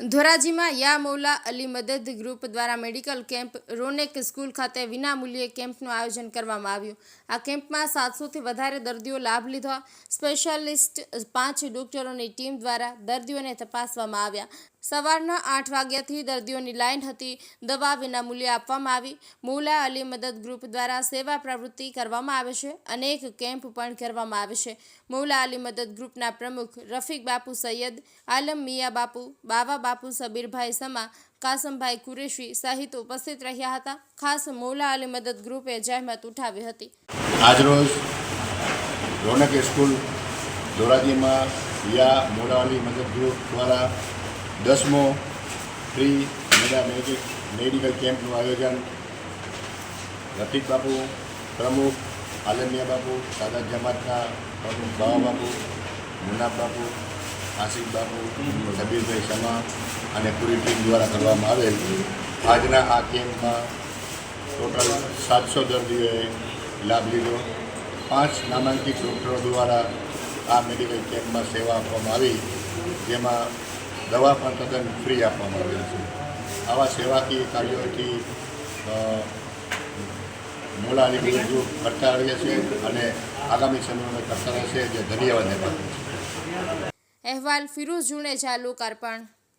ધોરાજીમાં યા મૌલા અલી મદદ ગ્રુપ દ્વારા medical camp, રોનેક school ખાતે વિનામૂલ્યે કેમ્પનું આયોજન કરવામાં આવ્યું. આ કેમ્પમાં સાતસોથી વધારે દર્દીઓ લાભ લીધો. સ્પેશિયાલિસ્ટ પાંચ ડોક્ટરોની ટીમ દ્વારા દર્દીઓને તપાસવામાં આવ્યા. સવારના આઠ વાગ્યાથી દર્દીઓની લાઇન હતી. દવા વિનામૂલ્યે આપવામાં આવી. મૌલા અલી મદદ ગ્રુપ દ્વારા સેવા પ્રવૃત્તિ કરવામાં આવે છે. અનેક કેમ્પ પણ કરવામાં આવે છે. મૌલા અલી મદદ ગ્રુપના પ્રમુખ રફીક બાપુ, સૈયદ આલમ મિયા બાપુ, બાવા બાપુ, સબીરભાઈ સમા, કાસમભાઈ કુરેશી સહિત ઉપસ્થિત રહ્યા હતા. ખાસ મૌલા અલી મદદ ગ્રુપે જહેમત ઉઠાવી હતી. આજરોજ રોનક સ્કૂલ ધોરાજીમાં યા અલી મદદ ગ્રુપ દ્વારા દસમો ફ્રી મેગા મેડિક મેડિકલ કેમ્પનું આયોજન. રફીક બાપુ પ્રમુખ, આલમિયા બાપુ સાદા જમાતના પ્રમુખ બાવા બાપુ, મુનાફ બાપુ આસિફ બાપુ, સબીરભાઈ શર્મા અને પૂરી ટીમ દ્વારા કરવામાં આવેલ. આજના આ કેમ્પમાં ટોટલ સાતસો દર્દીઓએ લાભ લીધો. પાંચ નામાંકિત ડૉક્ટરો દ્વારા આ મેડિકલ કેમ્પમાં સેવા આપવામાં આવી. જેમાં દવા પણ તદ્દન ફ્રી આપવામાં આવેલ છે. આવા સેવાકીય કાર્યોથી અ, બીજું કરતા રહીએ છીએ અને આગામી સમયમાં કરતા રહેશે જે ધન્યવાદ અહેવાલ ફિરોઝ જુણેજા લોકાર્પણ.